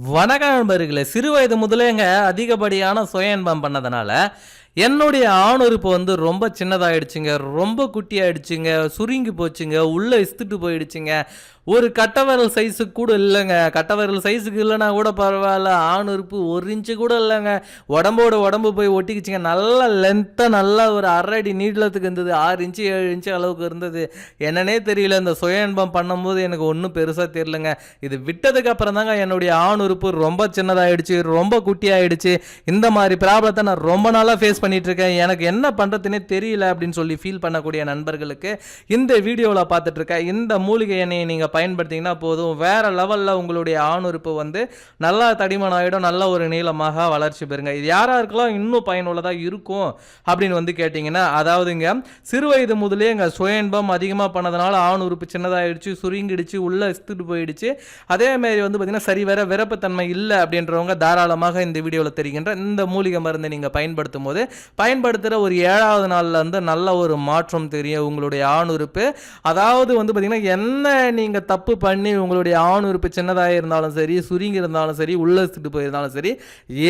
வணக்கம் நண்பர்களே சிறு வயது முதலேங்க அதிகப்படியான சுய இன்பம் பண்ணதுனால என்னுடைய ஆணுறுப்பு வந்து ரொம்ப சின்னதாயிடுச்சுங்க. ரொம்ப குட்டியாயிடுச்சுங்க. சுருங்கி போச்சுங்க. உள்ளே இஸ்துட்டு போயிடுச்சுங்க. ஒரு கட்டவரல் சைஸுக்கு கூட இல்லைங்க. கட்டவரல் சைஸுக்கு இல்லைனா கூட பரவாயில்ல. ஆண் உறுப்பு ஒரு இன்ச்சு கூட இல்லைங்க. உடம்போட உடம்பு போய் ஒட்டிக்கிச்சுங்க. நல்லா லென்த்தாக நல்லா ஒரு அரை அடி நீளத்துக்கு இருந்தது. ஆறு இன்ச்சு ஏழு இன்ச்சு அளவுக்கு இருந்தது. என்னன்னே தெரியல. இந்த சுய இன்பம் பண்ணும்போது எனக்கு ஒன்றும் பெருசாக தெரியலங்க. இது விட்டதுக்கு அப்புறம் தாங்க என்னுடைய ஆண் உறுப்பு ரொம்ப சின்னதாகிடுச்சு ரொம்ப குட்டியாயிடுச்சு. இந்த மாதிரி ப்ராப்ளத்தை நான் ரொம்ப நாளாக ஃபேஸ் பண்ணிகிட்ருக்கேன் இருக்கேன். எனக்கு என்ன பண்ணுறதுனே தெரியல அப்படின்னு சொல்லி ஃபீல் பண்ணக்கூடிய நண்பர்களுக்கு இந்த வீடியோவில் பார்த்துட்ருக்கேன் இந்த மூலிகை எண்ணெயை நீங்கள் பயன்படுத்திங்கன்னா போதும். வேறு லெவலில் உங்களுடைய ஆணுறுப்பு வந்து நல்லா தடிமன் ஆகிடும் நல்ல ஒரு நீளமாக வளர்ச்சி பெறுங்க. இது யாராருக்கெல்லாம் இன்னும் பயனுள்ளதாக இருக்கும் அப்படின்னு வந்து கேட்டிங்கன்னா அதாவதுங்க சிறு வயது முதலே எங்கள் சுயன்பம் அதிகமாக பண்ணதுனால ஆண் உறுப்பு சின்னதாகிடுச்சு சுருங்கிடுச்சு உள்ளே இஸ்துட்டு போயிடுச்சு. அதேமாரி வந்து பார்த்திங்கன்னா சரி வேற விரப்புத்தன்மை இல்லை அப்படின்றவங்க தாராளமாக இந்த வீடியோவில் தெரிகின்ற இந்த மூலிகை மருந்தை நீங்கள் பயன்படுத்தும் போது பயன்படுத்துகிற ஒரு ஏழாவது நாளில் வந்து நல்ல ஒரு மாற்றம் தெரியும் உங்களுடைய ஆணுறுப்பு. அதாவது வந்து பார்த்திங்கன்னா என்ன நீங்கள் தப்பு பண்ணி உங்களுடைய ஆண் உறுப்பு சின்னதாக இருந்தாலும் சரி சுருங்கி இருந்தாலும் சரி உள்ளே போயிருந்தாலும் சரி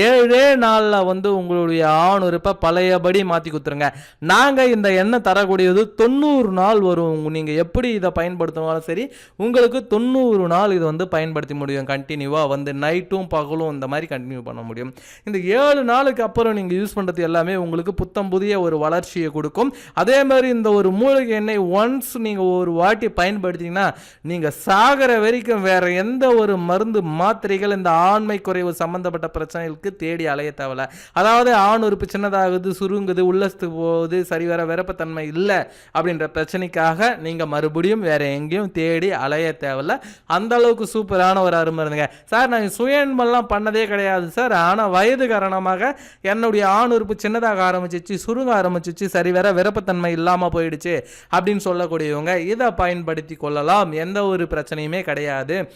ஏழே நாளில் வந்து உங்களுடைய ஆண் உறுப்பை பழையபடி மாற்றி கொடுத்துருங்க. நாங்கள் இந்த எண்ணெய் தரக்கூடியது தொண்ணூறு நாள் வரும். நீங்கள் எப்படி இதை பயன்படுத்தினாலும் சரி உங்களுக்கு தொண்ணூறு நாள் இது வந்து பயன்படுத்தி முடியும். கண்டினியூவாக வந்து நைட்டும் பகலும் இந்த மாதிரி கண்டினியூ பண்ண முடியும். இந்த ஏழு நாளுக்கு அப்புறம் நீங்கள் யூஸ் பண்ணுறது எல்லாமே உங்களுக்கு புத்தம் புதிய ஒரு வளர்ச்சியை கொடுக்கும். அதே மாதிரி இந்த ஒரு மூலிகை எண்ணெய் ஒன்ஸ் நீங்கள் ஒரு வாட்டி பயன்படுத்திங்கன்னா நீங்கள் சாகிற வரைக்கும் வேறு எந்த ஒரு மருந்து மாத்திரைகள் இந்த ஆண்மை குறைவு சம்மந்தப்பட்ட பிரச்சனைகளுக்கு தேடி அலைய தேவையில்ல. அதாவது ஆண் உறுப்பு சின்னதாகுது சுருங்குது உள்ளத்து போகுது சரிவர விரப்பத்தன்மை இல்லை அப்படின்ற பிரச்சனைக்காக நீங்கள் மறுபடியும் வேறு எங்கேயும் தேடி அலைய தேவையில்ல. அந்த அளவுக்கு சூப்பரான ஒரு அருமை இருந்துங்க. சார் நான் சுயன்பெல்லாம் பண்ணதே கிடையாது சார். ஆனால் வயது காரணமாக என்னுடைய ஆண் உறுப்பு சின்னதாக ஆரம்பிச்சிச்சு சுருங்க ஆரம்பிச்சிச்சு சரிவர விரப்பத்தன்மை இல்லாமல் போயிடுச்சு அப்படின்னு சொல்லக்கூடியவங்க இதை பயன்படுத்தி கொள்ளலாம். எந்த ஒரு பிரச்சனையுமே கிடையாது.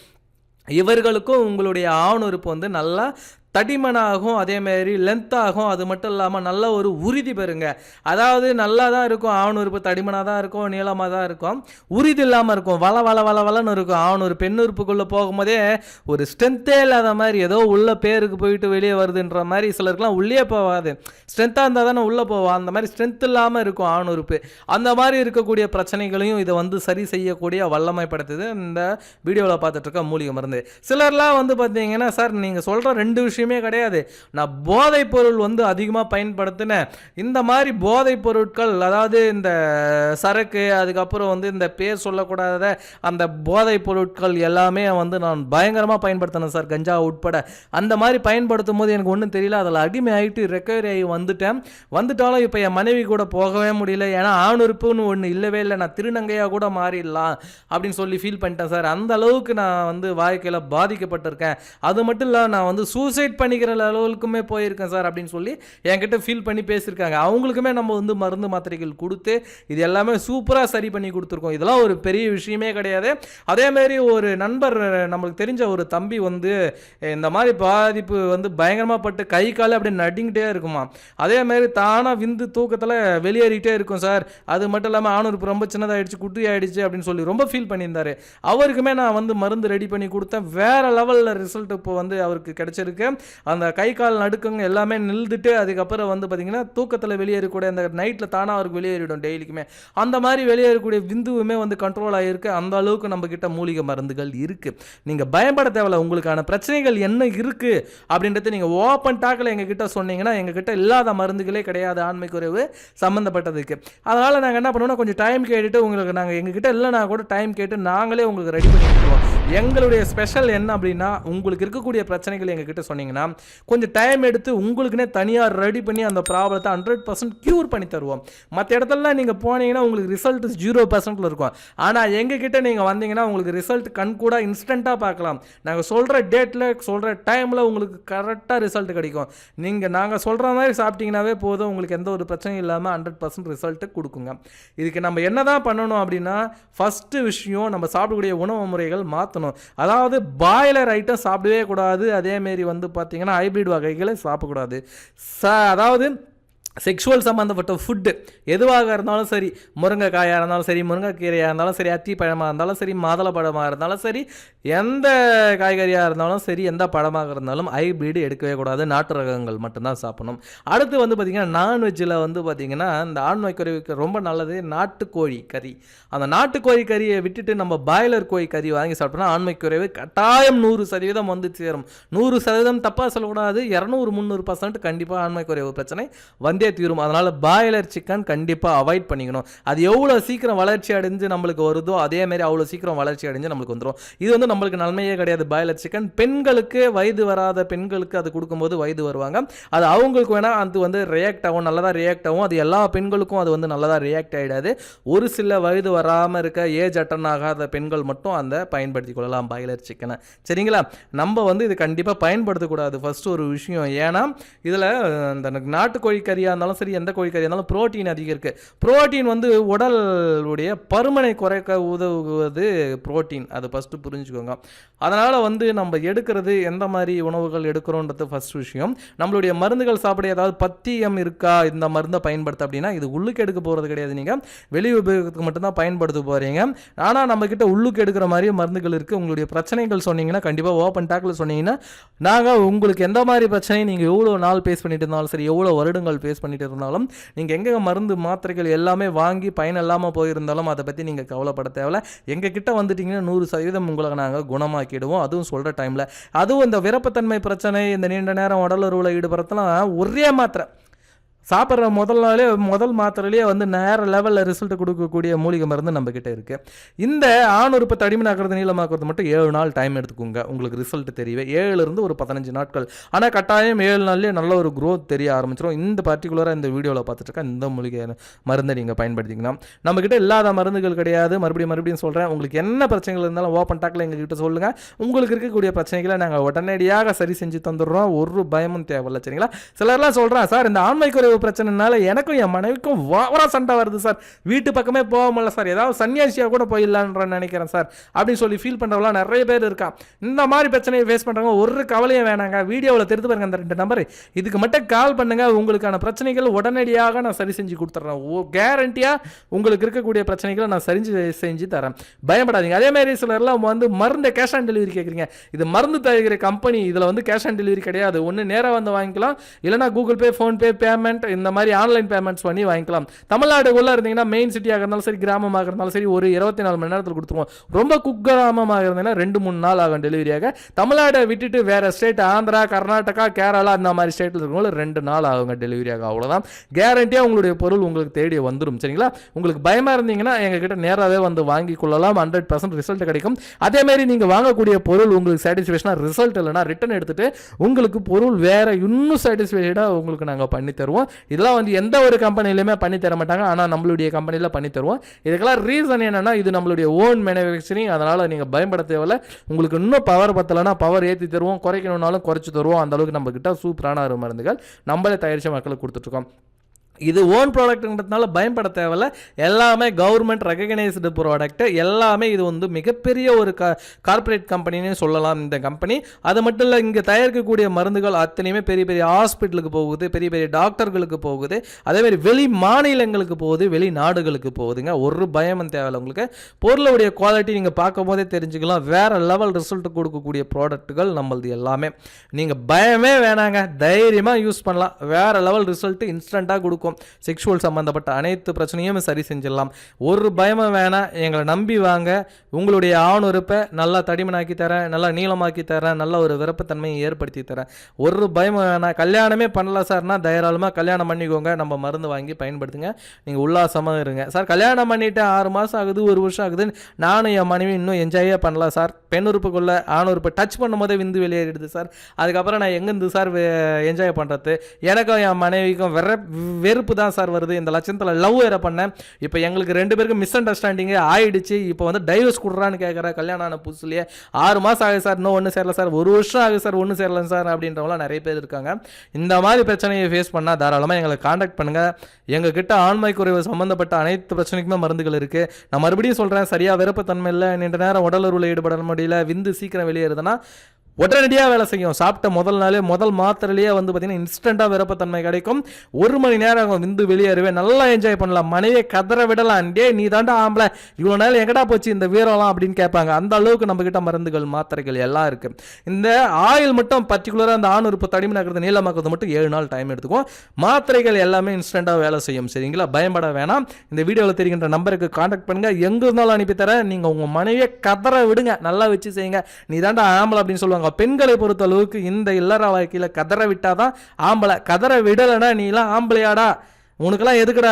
இவர்களுக்கும் உங்களுடைய ஆண் வந்து நல்லா தடிமனாகும் அதேமாரி லென்த்தாகும் அது மட்டும் இல்லாமல் நல்ல ஒரு உறுதி பெறுங்க. அதாவது நல்லா தான் இருக்கும். ஆணுறுப்பு தடிமனாக தான் இருக்கும் நீளமாக தான் இருக்கும். உறுதி இல்லாமல் இருக்கும். வள வள வள வளன்னு இருக்கும். ஆண் பெண்ணுறுப்புக்குள்ளே போகும்போதே ஒரு ஸ்ட்ரென்த்தே இல்லாத மாதிரி ஏதோ உள்ள பேருக்கு போயிட்டு வெளியே வருதுன்ற மாதிரி சிலருக்குலாம் உள்ளே போகாது. ஸ்ட்ரென்த்தாக இருந்தால் தானே உள்ளே போவோம். அந்த மாதிரி ஸ்ட்ரென்த் இல்லாமல் இருக்கும் ஆணுறுப்பு அந்த மாதிரி இருக்கக்கூடிய பிரச்சனைகளையும் இதை வந்து சரி செய்யக்கூடிய வல்லமைப்படுத்துது இந்த வீடியோவில் பார்த்துட்ருக்க மூலிகை மருந்து. சிலர்லாம் வந்து பார்த்தீங்கன்னா சார் நீங்கள் சொல்கிற ரெண்டு விஷயம் கிடையாது. நான் போதைப் பொருள் வந்து அதிகமாக பயன்படுத்தினேன் இந்த மாதிரி போதைப் பொருட்கள் அதாவது இந்த சரக்கு அதுக்கப்புறம் வந்து இந்த பேர் சொல்லக்கூடாத அந்த போதைப் பொருட்கள் எல்லாமே வந்து நான் பயங்கரமாக பயன்படுத்தினேன் சார் கஞ்சா உட்பட. அந்த மாதிரி பயன்படுத்தும் போது எனக்கு ஒன்றும் தெரியல அதில் அடிமை ஆகிட்டு ரெக்கவரி ஆகி வந்துட்டேன். வந்துட்டாலும் இப்போ என் மனைவி கூட போகவே முடியல. ஏன்னா ஆணுறுப்புன்னு ஒன்று இல்லவே இல்லை. நான் திருநங்கையாக கூட மாறிடலாம் அப்படின்னு சொல்லி ஃபீல் பண்ணிட்டேன் சார். அந்த அளவுக்கு நான் வந்து வாழ்க்கையில் பாதிக்கப்பட்டிருக்கேன். அது மட்டும் இல்லை நான் வந்து சூசைட் பண்ணிக்கிற லெவலுக்குமே போயிருக்கேன் சார் அப்படின்னு சொல்லி என்கிட்ட ஃபீல் பண்ணி பேசியிருக்காங்க. அவங்களுக்குமே நம்ம வந்து மருந்து மாத்திரைகள் கொடுத்து இது எல்லாமே சூப்பராக சரி பண்ணி கொடுத்துருக்கோம். இதெல்லாம் ஒரு பெரிய விஷயமே கிடையாது. அதேமாரி ஒரு நண்பர் நம்மளுக்கு தெரிஞ்ச ஒரு தம்பி வந்து இந்த மாதிரி பாதிப்பு வந்து பயங்கரமாக பட்டு கை கால் அப்படியே நடிங்கிட்டே இருக்குமா. அதேமாரி தானாக விந்து தூக்கத்தில் வெளியேறிகிட்டே இருக்கும் சார். அது மட்டும் இல்லாமல் ஆணுறுப்பு ரொம்ப சின்னதாகிடுச்சு குட்டி ஆகிடுச்சு அப்படின்னு சொல்லி ரொம்ப ஃபீல் பண்ணியிருந்தாரு. அவருக்குமே நான் வந்து மருந்து ரெடி பண்ணி கொடுத்தேன். வேற லெவலில் ரிசல்ட் இப்போ வந்து அவருக்கு கிடச்சிருக்கு. அந்த கை கால் நடுக்கங்க எல்லாமே நில்துட்டு அதுக்கப்புறம் வந்து பார்த்தீங்கன்னா தூக்கத்தில் வெளியேறக்கூடிய அந்த நைட்டில் தானாக அவருக்கு வெளியேறிடும் டெய்லிக்குமே. அந்த மாதிரி வெளியேறக்கூடிய விந்துவுமே வந்து கண்ட்ரோல் ஆகிருக்கு அந்த அளவுக்கு நம்மக்கிட்ட மூலிகை மருந்துகள் இருக்குது நீங்கள் பயப்பட தேவையில்ல. உங்களுக்கான பிரச்சனைகள் என்ன இருக்குது அப்படின்றத நீங்கள் ஓப்பன் டாக்கில் எங்ககிட்ட சொன்னீங்கன்னா எங்ககிட்ட இல்லாத மருந்துகளே கிடையாது. ஆண்மைக்குறைவு சம்மந்தப்பட்டதுக்கு அதனால் நாங்கள் என்ன பண்ணுவோம்னா கொஞ்சம் டைம் கேட்டுட்டு உங்களுக்கு நாங்கள் எங்ககிட்ட இல்லைனா கூட டைம் கேட்டு நாங்களே உங்களுக்கு ரெடி பண்ணி எங்களுடைய ஸ்பெஷல் என்ன அப்படின்னா உங்களுக்கு இருக்கக்கூடிய பிரச்சனைகள் எங்ககிட்ட சொன்னீங்கன்னா கொஞ்சம் டைம் எடுத்து உங்களுக்குனே தனியாக ரெடி பண்ணி அந்த ப்ராப்ளத்தை ஹண்ட்ரட் பர்சன்ட் க்யூர் பண்ணி தருவோம். மற்ற இடத்துலலாம் நீங்கள் போனீங்கன்னா உங்களுக்கு ரிசல்ட் ஜீரோ பர்சன்ட்டில் இருக்கும். ஆனால் எங்ககிட்ட நீங்கள் வந்தீங்கன்னா உங்களுக்கு ரிசல்ட் கண் கூட இன்ஸ்டண்ட்டாக பார்க்கலாம். நாங்கள் சொல்கிற டேட்டில் சொல்கிற டைமில் உங்களுக்கு கரெக்டாக ரிசல்ட் கிடைக்கும். நீங்கள் நாங்கள் சொல்கிற மாதிரி சாப்பிட்டீங்கன்னாவே போதும். உங்களுக்கு எந்த ஒரு பிரச்சனையும் இல்லாமல் ஹண்ட்ரட் பர்சன்ட் ரிசல்ட்டு கொடுக்குங்க. இதுக்கு நம்ம என்ன தான் பண்ணணும் அப்படின்னா ஃபஸ்ட்டு விஷயம் நம்ம சாப்பிடக்கூடிய உணவு முறைகள் மாற்றணும் அதாவது பாய்லர் ஐட்டம் சாப்பிடவே கூடாது. அதேமாரி வந்து பார்த்தீங்கன்னா ஹைப்ரிட் வகைகளை சாப்பிடக்கூடாது. ச அதாவது செக்ஷுவல் சம்மந்தப்பட்ட ஃபுட்டு எதுவாக இருந்தாலும் சரி முருங்கைக்காயாக இருந்தாலும் சரி முருங்கைக்கீரையாக இருந்தாலும் சரி அத்தி பழமாக இருந்தாலும் சரி மாதுளை பழமாக இருந்தாலும் சரி எந்த காய்கறியாக இருந்தாலும் சரி எந்த பழமாக இருந்தாலும் ஹைப்ரிட் எடுக்கவே கூடாது. நாட்டு ரகங்கள் மட்டும்தான் சாப்பிடணும். அடுத்து வந்து பார்த்திங்கன்னா நான்வெஜ்ஜில் வந்து பார்த்திங்கன்னா இந்த ஆண்மை குறைவுக்கு ரொம்ப நல்லது நாட்டுக்கோழி கறி. அந்த நாட்டுக்கோழி கறியை விட்டுட்டு நம்ம பாய்லர் கோழி கறி வாங்கி சாப்பிட்டோம்னா ஆண்மை குறைவு கட்டாயம் நூறு சதவீதம் வந்து சேரும். நூறு சதவீதம் தப்பாக சொல்லக்கூடாது இரநூறு முந்நூறு பர்சன்ட் கண்டிப்பாக ஆண்மை குறைவு பிரச்சனை. வந்தே தீரும். அதனால் பாய்லர் சிக்கன் கண்டிப்பாக அவாய்ட் பண்ணிக்கணும். அது எவ்வளோ சீக்கிரம் வளர்ச்சி அடைஞ்சு நம்மளுக்கு வருதோ அதேமாரி அவ்வளோ சீக்கிரம் வளர்ச்சி அடைஞ்சு நம்மளுக்கு வந்துடும் இது வந்து நம்மளுக்கு நன்மையே கிடையாது பாய்லர் சிக்கன் பெண்களுக்கு வயது வராத பெண்களுக்கு அது கொடுக்கும்போது வயது வருவாங்க. அது அவங்களுக்கு வேணால் அது வந்து ரியாக்ட் ஆகும் நல்லதாக ரியாக்ட் ஆகும். அது எல்லா பெண்களுக்கும் அது வந்து நல்லதாக ரியாக்ட் ஆகிடாது ஒரு சில வயது வராமல் இருக்க ஏஜ் அட்டன் ஆகாத பெண்கள் மட்டும் அந்த பயன்படுத்தி கொள்ளலாம் பாய்லர் சிக்கனை சரிங்களா? நம்ம வந்து இது கண்டிப்பாக பயன்படுத்தக்கூடாது. ஃபர்ஸ்ட் ஒரு விஷயம். ஏன்னா இதில் இந்த நாட்டுக்கோழி கறியாக இருந்தாலும் சரி எந்த கோழி கறியாக இருந்தாலும் ப்ரோட்டீன் அதிகம் இருக்குது ப்ரோட்டீன் வந்து உடலுடைய பருமனை குறைக்க உதவுவது ப்ரோட்டீன். அது ஃபஸ்ட்டு புரிஞ்சுக்கோங்க. அதனால் வந்து நம்ம எடுக்கிறது எந்த மாதிரி உணவுகள் எடுக்கிறோன்றது ஃபர்ஸ்ட் விஷயம். நம்மளுடைய மருந்துகள் சாப்பிட ஏதாவது பத்தியம் இருக்கா இந்த மருந்தை பயன்படுத்த அப்படின்னா இது உள்ளுக்கு எடுக்க போகிறது கிடையாது நீங்கள் வெளி உபயோகத்துக்கு மட்டும்தான் பயன்படுத்த போகிறீங்க ஆனால் நம்மக்கிட்ட உள்ளுக்கு எடுக்கிற மாதிரி மருந்துகள் இருக்குது உங்களுடைய பிரச்சனைகள் சொன்னீங்கன்னா கண்டிப்பாக ஓப்பன் டாக்கில் சொன்னீங்கன்னா நாங்கள் உங்களுக்கு எந்த மாதிரி பிரச்சனையும் நீங்கள் எவ்வளோ நாள் பேஸ் பண்ணிட்டு இருந்தாலும் சரி எவ்வளோ வருடங்கள் பேஸ் ஃபேஸ் பண்ணிட்டு இருந்தாலும் நீங்கள் எங்கே மருந்து மாத்திரைகள் எல்லாமே வாங்கி பயன் இல்லாமல் போயிருந்தாலும் அதை பற்றி நீங்கள் கவலைப்பட தேவையில்ல. எங்கள் கிட்ட வந்துட்டீங்கன்னா நூறு சதவீதம் உங்களை நாங்கள் குணமாக்கிடுவோம். அதுவும் சொல்கிற டைமில் அதுவும் இந்த விருப்பத்தன்மை பிரச்சனை இந்த நீண்ட நேரம் உடலுறவில் ஈடுபடுறதுலாம் ஒரே மாத்திரை. சாப்பிட்ற முதல் நாளே முதல் மாத்திரையிலேயே வந்து நேர லெவலில் ரிசல்ட் கொடுக்கக்கூடிய மூலிகை மருந்து நம்மக்கிட்ட இருக்குது இந்த ஆண் உறுப்பை தடிமனாக்குறது நீளமாக்குறது மட்டும் ஏழு நாள் டைம் எடுத்துக்கோங்க. உங்களுக்கு ரிசல்ட் தெரியவே ஏழுலேருந்து ஒரு பதினஞ்சு நாட்கள். ஆனால் கட்டாயம் ஏழு நாள்லேயே நல்ல ஒரு க்ரோத் தெரிய ஆரம்பிச்சிடும் இந்த பர்டிகுலராக இந்த வீடியோவில் பார்த்துட்டுருக்கா இந்த மூலிகை மருந்தை நீங்கள் பயன்படுத்திங்கன்னா நம்மக்கிட்ட இல்லாத மருந்துகள் கிடையாது. மறுபடியும் மறுபடியும் சொல்கிறேன் உங்களுக்கு என்ன பிரச்சனைகள் இருந்தாலும் ஓப்பன் டாக்கில் எங்ககிட்ட சொல்லுங்கள் உங்களுக்கு இருக்கக்கூடிய பிரச்சனைகளை நாங்கள் உடனடியாக சரி செஞ்சு தந்துடுறோம். ஒரு பயமும் தேவையில்ல சரிங்களா? சிலர்லாம் சொல்கிறேன் சார் இந்த ஆண்மை குறைவு பிரச்சனைனால எனக்கும் என் மனைவிக்கும் ஓவராக சண்டை வருது சார். வீட்டு பக்கமே போக முடியல சார். ஏதாவது சன்னியாசியாக கூட போயிடலான்ற நினைக்கிறேன் சார். அப்படின்னு சொல்லி ஃபீல் பண்ணுறவங்களாம் நிறைய பேர் இருக்கான் இந்த மாதிரி பிரச்சனையை ஃபேஸ் பண்ணுறவங்க ஒரு கவலையும் வேணாங்க. வீடியோவில் தெரிந்து பாருங்க அந்த ரெண்டு நம்பர் இதுக்கு மட்டும் கால் பண்ணுங்கள் உங்களுக்கான பிரச்சனைகள் உடனடியாக நான் சரி செஞ்சு கொடுத்துட்றேன். ஓ கேரண்டியாக உங்களுக்கு இருக்கக்கூடிய பிரச்சனைகளை நான் சரிஞ்சு செஞ்சு தரேன். பயப்படாதீங்க. அதே மாதிரி சிலர்லாம் வந்து மருந்து கேஷ் ஆன் டெலிவரி கேட்குறீங்க இது மருந்து தயாரிக்கிற கம்பெனி இதில் வந்து கேஷ் ஆன் டெலிவரி கிடையாது. ஒன்று நேராக வந்து வாங்கிக்கலாம். இல்லைனா கூகுள் பே ஃபோன்பே பேமெண்ட் இந்த மாதிரி ஆன்லைன் பேமெண்ட்ஸ் பண்ணி வாங்கிக்கலாம். தமிழ்நாடுக்குள்ளே இருந்தீங்கன்னா மெயின் சிட்டியாக இருந்தாலும் சரி கிராமமாக இருந்தாலும் சரி ஒரு இருபத்தி நாலு மணி நேரத்தில் கொடுத்துருவோம். ரொம்ப குக்கிராமமாக இருந்தீங்கன்னா ரெண்டு மூணு நாள் ஆகும் டெலிவரியாக தமிழ்நாடை விட்டுட்டு வேறு ஸ்டேட் ஆந்திரா கர்நாடகா கேரளா இந்த மாதிரி ஸ்டேட்டில் இருக்கவங்க ரெண்டு நாள் ஆகுங்க டெலிவரியாக அவ்வளோதான் கேரண்டியாக உங்களுடைய பொருள் உங்களுக்கு தேடி வந்துடும் சரிங்களா? உங்களுக்கு பயமாக இருந்தீங்கன்னா எங்ககிட்ட நேராகவே வந்து வாங்கி கொள்ளலாம். ஹண்ட்ரட் பர்சன்ட் ரிசல்ட் கிடைக்கும். அதேமாரி நீங்கள் வாங்கக்கூடிய பொருள் உங்களுக்கு சாட்டிஸ்ஃபேக்ஷனாக ரிசல்ட் இல்லைனா ரிட்டன் எடுத்துட்டு உங்களுக்கு பொருள் வேறு இன்னும் சாட்டிஸ்ஃபைடாக உங்களுக்கு நாங்கள் பண்ணி தருவோம். இதெல்லாம் வந்து எந்த ஒரு கம்பெனிலையுமே பண்ணி தர மாட்டாங்க. ஆனால் நம்மளுடைய கம்பெனியில் பண்ணி தருவோம். இதுக்கெல்லாம் ரீசன் என்னென்னா இது நம்மளுடைய ஓன் மேனுஃபேக்சரிங் அதனால் நீங்கள் பயன்பட தேவையில்ல. உங்களுக்கு இன்னும் பவர் பத்தலைன்னா பவர் ஏற்றி தருவோம். குறைக்கணும்னாலும் குறைச்சி தருவோம். அந்தளவுக்கு நம்மக்கிட்ட சூப்பரான ஒரு மருந்துகள் நம்மளே தயாரித்த மக்களுக்கு கொடுத்துட்ருக்கோம் இது ஓன் ப்ராடக்ட்ன்றதுனால பயன்பட தேவையில்ல. எல்லாமே கவர்மெண்ட் ரெகனைஸ்டு ப்ராடக்ட்டு எல்லாமே இது வந்து மிகப்பெரிய ஒரு க கார்ப்பரேட் கம்பெனின்னு சொல்லலாம் இந்த கம்பெனி அது மட்டும் இல்லை இங்கே தயாரிக்கக்கூடிய மருந்துகள் அத்தனையுமே பெரிய பெரிய ஹாஸ்பிட்டலுக்கு போகுது பெரிய பெரிய டாக்டர்களுக்கு போகுது. அதேமாதிரி வெளி மாநிலங்களுக்கு போகுது வெளி நாடுகளுக்கு போகுதுங்க. ஒரு பயமும் தேவையில்லை உங்களுக்கு. பொருளுடைய குவாலிட்டி நீங்கள் பார்க்கும் போதே தெரிஞ்சுக்கலாம். வேறு லெவல் ரிசல்ட் கொடுக்கக்கூடிய ப்ராடக்ட்டுகள் நம்மளது எல்லாமே. நீங்கள் பயமே வேணாங்க. தைரியமாக யூஸ் பண்ணலாம். வேறு லெவல் ரிசல்ட் இன்ஸ்டண்ட்டாக கொடுக்கும். செக்ஷுவல் சம்மந்தப்பட்ட அனைத்து பிரச்சனையும் சரி செஞ்சிடலாம். ஒரு பயமும் வேணாம். எங்களை நம்பி வாங்க. உங்களுடைய ஆணுறுப்பை நல்லா தடிமனாக்கி தரேன். நல்லா நீளமாக்கி தரேன். நல்ல ஒரு விருப்பத்தன்மையை ஏற்படுத்தி தரேன். ஒரு பயமும் வேணாம். கல்யாணமே பண்ணல சார்னா தைராளமாக கல்யாணம் பண்ணிக்கோங்க. நம்ம மருந்து வாங்கி பயன்படுத்துங்க. நீங்கள் உல்லாசமாக இருங்க. சார் கல்யாணம் பண்ணிவிட்டு ஆறு மாதம் ஆகுது ஒரு வருஷம் ஆகுது நானும் என் மனைவி இன்னும் என்ஜாயே பண்ணல சார். பெண் உறுப்புக்குள்ள ஆண் உறுப்பு டச் பண்ணும் போதே விந்து வெளியேறிடுது சார். அதுக்கப்புறம் நான் எங்கேருந்து சார் என்ஜாய் பண்ணுறது எனக்கும் என் மனைவிக்கும் வெற வெறுப்பு தான் சார் வருது. இந்த லட்சத்தில் லவ் வேற பண்ணேன். இப்போ எங்களுக்கு ரெண்டு பேருக்கும் மிஸ் அண்டர்ஸ்டாண்டிங்கே ஆயிடுச்சு. இப்போ வந்து டைவர்ஸ் கொடுறான்னு கேட்குற கல்யாணம் ஆன புதுசுலேயே ஆறு மாதம் ஆகுது சார். இன்னும் ஒன்றும் சேரல சார். ஒரு வருஷம் ஆகுது சார். ஒன்றும் சேரல சார் அப்படின்றவங்களாம் நிறைய பேர் இருக்காங்க. இந்த மாதிரி பிரச்சனையை ஃபேஸ் பண்ணால் தாராளமாக எங்களை காண்டாக்ட் பண்ணுங்கள் எங்ககிட்ட ஆண்மை குறைவு சம்மந்தப்பட்ட அனைத்து பிரச்சனைக்குமே மருந்துகள் இருக்குது நான் மறுபடியும் சொல்கிறேன் சரியாக விருப்பத்தன்மை இல்லை. நீண்ட நேரம் உடலுறவில் ஈடுபட முடியல. விந்து சீக்கிரம் வெளியேறுதுன்னா உடனடியாக வேலை செய்யும். சாப்பிட்ட முதல் நாளே முதல் மாத்திரையிலேயே வந்து பார்த்தீங்கன்னா இன்ஸ்டண்ட்டாக விருப்பத்தன்மை கிடைக்கும். ஒரு மணி நேரம் விந்து வெளியேறுவேன். நல்லா என்ஜாய் பண்ணலாம். மனைவியை கதற விடலாம். டே நீ தாண்டா ஆம்பளை. இவ்வளோ நாள் எங்கடா போச்சு இந்த வீரம்லாம்? அப்படின்னு கேட்பாங்க. அந்த அளவுக்கு நம்மக்கிட்ட மருந்துகள் மாத்திரைகள் எல்லாம் இருக்குது இந்த ஆயில் மட்டும் பர்டிகுலராக அந்த ஆண் உறுப்பு தடிமனாக்கிறது நீளமாக்குறது மட்டும் ஏழு நாள் டைம் எடுத்துக்கும். மாத்திரைகள் எல்லாமே இன்ஸ்டண்ட்டாக வேலை செய்யும். சரிங்களா? பயப்பட வேணாம். இந்த வீடியோவில் தெரிகின்ற நம்பருக்கு காண்டாக்ட் பண்ணுங்கள் எங்கே இருந்தாலும் அனுப்பி தரேன். நீங்கள் உங்கள் மனைவியை கதற விடுங்க. நல்லா வச்சு செய்யுங்க. நீ தாண்டா ஆம்பளை அப்படின்னு சொல்லுவாங்க. பெண்களை பொறுத்த அளவுக்கு இந்த இல்லற வாழ்க்கையில் கதற விட்டாதான் ஆம்பளை. கதற விடலைன்னா நீலாம் ஆம்பளையாடா. உனக்கெல்லாம் எதுக்குடா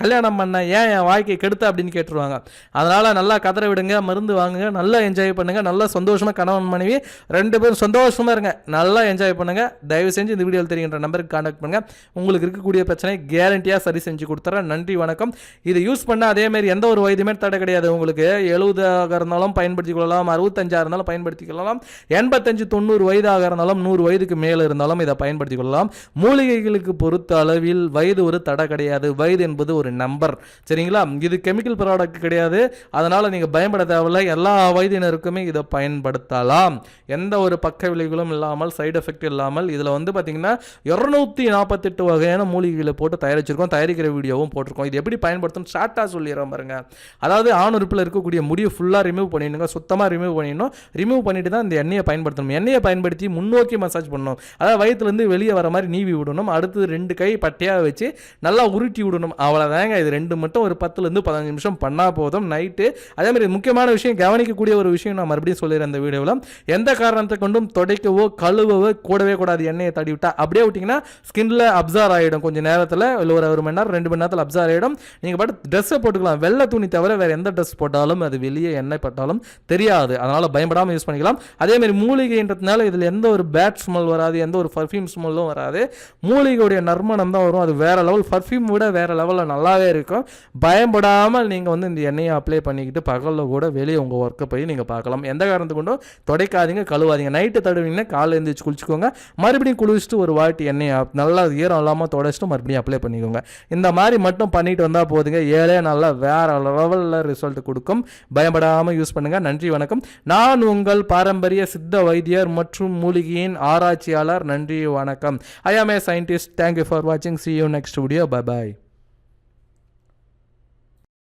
கல்யாணம் பண்ண? ஏன் என் வாழ்க்கையை கெடுத்த? அப்படின்னு கேட்டுருவாங்க. அதனால் நல்லா கதற விடுங்க மருந்து வாங்குங்க நல்லா என்ஜாய் பண்ணுங்கள் நல்லா சந்தோஷமாக கணவன் மனைவி ரெண்டு பேரும் சந்தோஷமாக இருங்க. நல்லா என்ஜாய் பண்ணுங்கள் தயவு செஞ்சு இந்த வீடியோவில் தெரிகின்ற நம்பருக்கு காண்டாக்ட் பண்ணுங்கள் உங்களுக்கு இருக்கக்கூடிய பிரச்சனை கேரண்டியாக சரி செஞ்சு கொடுத்துறேன். நன்றி வணக்கம். இதை யூஸ் பண்ண அதேமாரி எந்த ஒரு வயதுமே தடை கிடையாது உங்களுக்கு. எழுபதாக இருந்தாலும் பயன்படுத்திக் கொள்ளலாம் அறுபத்தஞ்சாக இருந்தாலும் பயன்படுத்திக் கொள்ளலாம் எண்பத்தஞ்சு தொண்ணூறு வயதாக இருந்தாலும் நூறு வயதுக்கு மேலே இருந்தாலும் இதை பயன்படுத்திக் கொள்ளலாம். மூலிகைகளுக்கு பொறுத்த அளவில் வயது ஒரு தடை கிடையாது. வயது என்பது ஒரு நம்பர். சரிங்களா? இது கெமிக்கல் ப்ராடக்ட் கிடையாது. அதனால் நீங்கள் பயப்பட தேவையில்லை. எல்லா வயதினருக்குமே இதை பயன்படுத்தலாம். எந்த ஒரு பக்க விளைவுகளும் இல்லாமல் சைடு எஃபெக்ட் இல்லாமல் இதில் வந்து பார்த்தீங்கன்னா இரநூத்தி நாற்பத்தெட்டு வகையான மூலிகைகளை போட்டு தயாரிச்சிருக்கோம். தயாரிக்கிற வீடியோவும் போட்டிருக்கோம். இது எப்படி பயன்படுத்தணும் ஷார்ட்டாக சொல்லிடுறோம் பாருங்க. அதாவது ஆண் உறுப்பில் இருக்கக்கூடிய முடியை ஃபுல்லாக ரிமூவ் பண்ணிடுங்க சுத்தமாக ரிமூவ் பண்ணிடணும். ரிமூவ் பண்ணிட்டு தான் இந்த எண்ணெயை பயன்படுத்தணும். எண்ணெயை பயன்படுத்தி முன்னோக்கி மசாஜ் பண்ணணும். அதாவது வயிற்றுலேருந்து வெளியே வர மாதிரி நீவி விடணும். அடுத்து ரெண்டு கை பட்டையாக வச்சு நல்லா உருட்டி விடணும். அவ்வளோதாங்க இது ரெண்டு மட்டும் ஒரு பத்துலேருந்து பதினஞ்சு நிமிஷம் பண்ணால் போதும். நைட்டு அதே மாதிரி முக்கியமான விஷயம் கவனிக்கக்கூடிய ஒரு விஷயம் நான் மறுபடியும் சொல்லிடுறேன் அந்த வீடியோவில். எந்த காரணத்தை கொண்டும் துடைக்கவோ கழுவவோ கூடவே கூடாது எண்ணெயை தடி விட்டா அப்படியே விட்டிங்கன்னா ஸ்கின்ல அப்சர்வ் ஆகிடும் கொஞ்சம் நேரத்தில் இல்லை ஒரு ஒரு மணி நேரம் ரெண்டு மணி நேரத்தில் அப்சர்வ் ஆகிடும் நீங்கள் பாட்டு ட்ரெஸ்ஸை போட்டுக்கலாம். வெள்ளை துணி தவிர வேறு எந்த ட்ரெஸ் போட்டாலும் அது வெளியே எண்ணெய் பட்டாலும் தெரியாது. அதனால் பயப்படாமல் யூஸ் பண்ணிக்கலாம். அதேமாதிரி மூலிகைன்றதுனால இதில் எந்த ஒரு பேட் ஸ்மெல் வராது எந்த ஒரு பர்ஃப்யூம் ஸ்மெல்லும் வராது. மூலிகையுடைய நறுமணம் தான் வரும். அது வேற லெவல் பர்ஃப்யூம் விட வேறு லெவலில் நல்லாவே இருக்கும். பயப்படாமல் நீங்கள் வந்து இந்த எண்ணெயை அப்ளை பண்ணிக்கிட்டு பகலில் கூட வெளியே உங்கள் ஒர்க்கை போய் நீங்கள் பார்க்கலாம். எந்த காரணத்து கொண்டும் துடைக்காதீங்க கழுவாதீங்க. நைட்டு தடுவீங்கன்னா காலையில் எழுந்திரிச்சு குளிச்சுக்கோங்க. மறுபடியும் குளிச்சுட்டு ஒரு வாட்டி எண்ணெயை நல்லா ஈரம் இல்லாமல் தொடச்சிட்டு மறுபடியும் அப்ளை பண்ணிக்கோங்க. இந்த மாதிரி மட்டும் பண்ணிட்டு வந்தால் போதுங்க. ஏழே நல்லா வேறு லெவலில் ரிசல்ட் கொடுக்கும். பயப்படாமல் யூஸ் பண்ணுங்கள் நன்றி வணக்கம். நான் உங்கள் பாரம்பரிய சித்த வைத்தியர் மற்றும் மூலிகையின் ஆராய்ச்சியாளர். நன்றி வணக்கம். I am a scientist thank you for வாட்சிங் see you next video bye bye